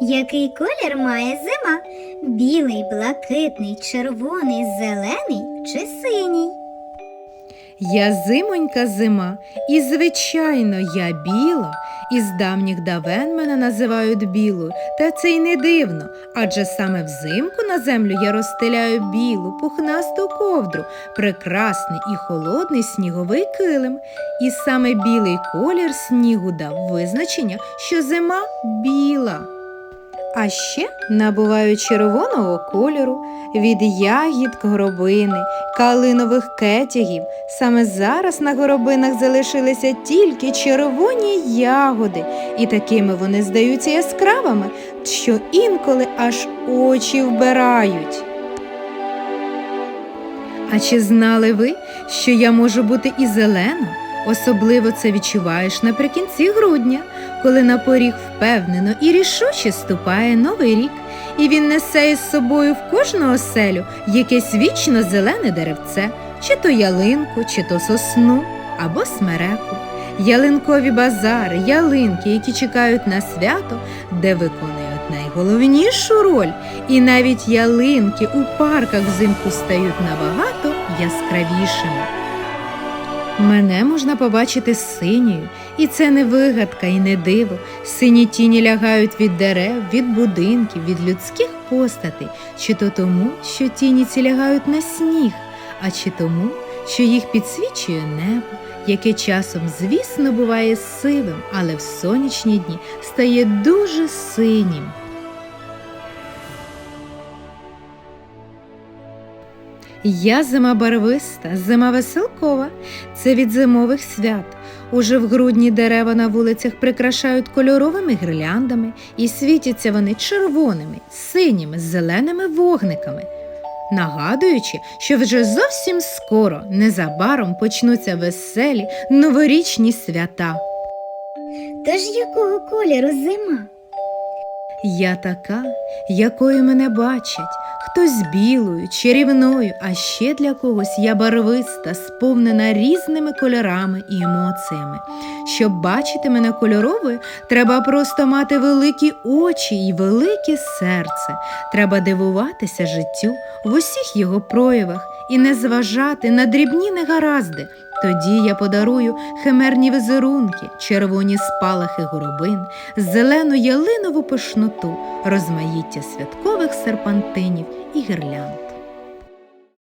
Який колір має зима? Білий, блакитний, червоний, зелений чи синій? Я зимонька зима, і звичайно, я біла. Із давніх давен мене називають білою, та це й не дивно, адже саме взимку на землю я розстеляю білу, пухнасту ковдру, прекрасний і холодний сніговий килим. І саме білий колір снігу дав визначення, що зима біла. А ще набувають червоного кольору від ягід горобини, калинових кетягів. Саме зараз на горобинах залишилися тільки червоні ягоди, і такими вони здаються яскравими, що інколи аж очі вбирають. А чи знали ви, що я можу бути і зелена? Особливо це відчуваєш наприкінці грудня, коли на поріг впевнено і рішуче ступає новий рік, і він несе із собою в кожну оселю якесь вічно зелене деревце, чи то ялинку, чи то сосну або смереку. Ялинкові базари, ялинки, які чекають на свято, де виконують найголовнішу роль, і навіть ялинки у парках взимку стають набагато яскравішими. Мене можна побачити синьою, і це не вигадка і не диво. Сині тіні лягають від дерев, від будинків, від людських постатей, чи то тому, що тіні ці лягають на сніг, а чи тому, що їх підсвічує небо, яке часом, звісно, буває сивим, але в сонячні дні стає дуже синім. Я зима барвиста, зима веселкова. Це від зимових свят. Уже в грудні дерева на вулицях прикрашають кольоровими гірляндами і світяться вони червоними, синіми, зеленими вогниками, нагадуючи, що вже зовсім скоро, незабаром почнуться веселі новорічні свята. Тож якого кольору зима? Я така, якою мене бачать, хтось білою, чарівною, а ще для когось я барвиста, сповнена різними кольорами і емоціями. Щоб бачити мене кольоровою, треба просто мати великі очі і велике серце. Треба дивуватися життю в усіх його проявах і не зважати на дрібні негаразди. Тоді я подарую химерні візерунки, червоні спалахи горобин, зелену ялинову пишноту, розмаїття святкових серпантинів і гірлянд.